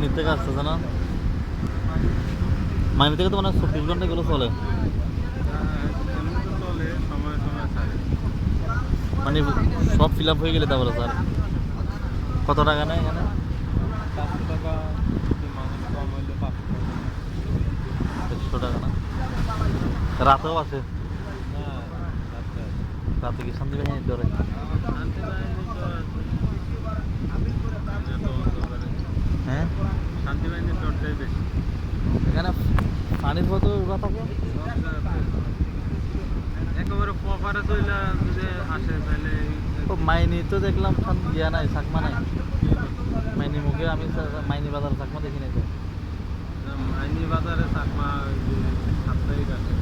মাইনির থেকে আসতেছে না? মাইনি থেকে তো মানে চব্বিশ ঘণ্টা এগুলো চলে। মানে সব ফিল আপ হয়ে গেলে তারপরে স্যার। কত টাকা নেয় এখানে? রাতেও আছে। রাতে কি শান্তি বাহিনী ধরে শান্তি বাহিনী তো এত অন্ধকারে। হ্যাঁ শান্তি বেশি। এখানে পানির মতো ওরা থাকে একেবারে পপারে চইলা যদি আসে তাহলে ও মাইনি তো দেখলাম ইয়া নাই চাকমা নাই। মাইনি মুখে আমি মাইনি বাজার চাকমা দেখি নাই তো। আইনি বাজারে চাকমা সাপ্তাহিক আছে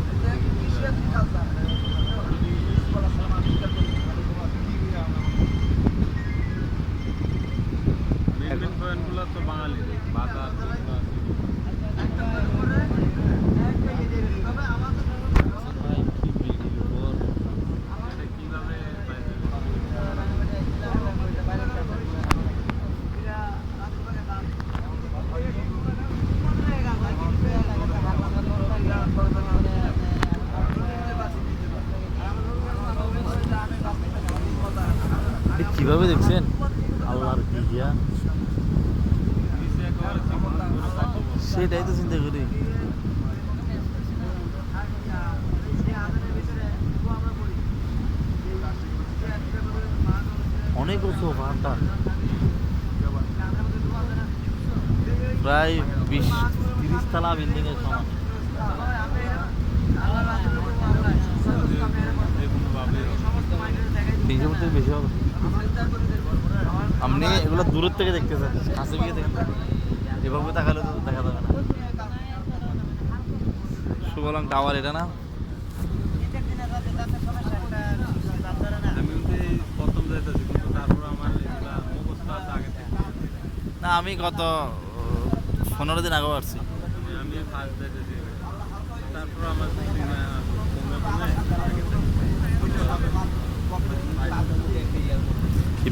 মেন মেন পয়েন্টগুলো তো বাঙালি বাজার দুর্গা, এটা কীভাবে বাইরে এটা কীভাবে দেখছেন? আল্লাহর কি বড়। সেটাই তো চিন্তা করি। অনেক উঁচু পাহাড়টা প্রায় বিশ, তিরিশ তলা বিল্ডিং এর সমান। ভাবে তিনশো ফুট থেকে বেশি হবে। আপনি এগুলো দূরের থেকে দেখতেছেন কাছে গিয়ে দেখেন। এভাবে তাকালে তো দেখা যাবে না। সুবলং টাওয়ার এটা না? আমি তো প্রথম যাইতেছি কিন্তু তারপর আমার এগুলা মুখস্থ আছে আগে থেকে না আমি গত পনেরো দিন আগেও আসছি। আমি ফার্স্ট তারপর আমার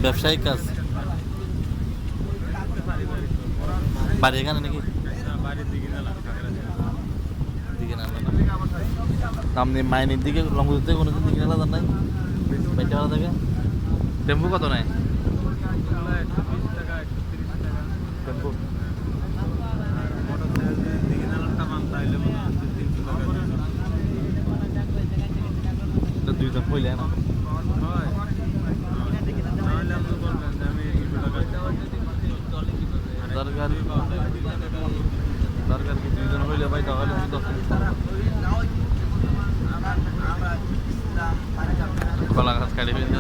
ব্যবসায়িক কাজ? বাড়ি এখানে নাকি? দিকে দিকে আপনি মাইনের দিকে লঙ্গুর থেকে কোনো দিকে যান নাই? বাইতে ভাড়া থেকে? টেম্পু কত নেয়? টেম্পু। দিকে দুইজন হইলে না? দরকার দরকার কি দুইজন হইলে ভাই তাহলে আমি দশ মিনিট কলা গাছ কাটি ফেলতে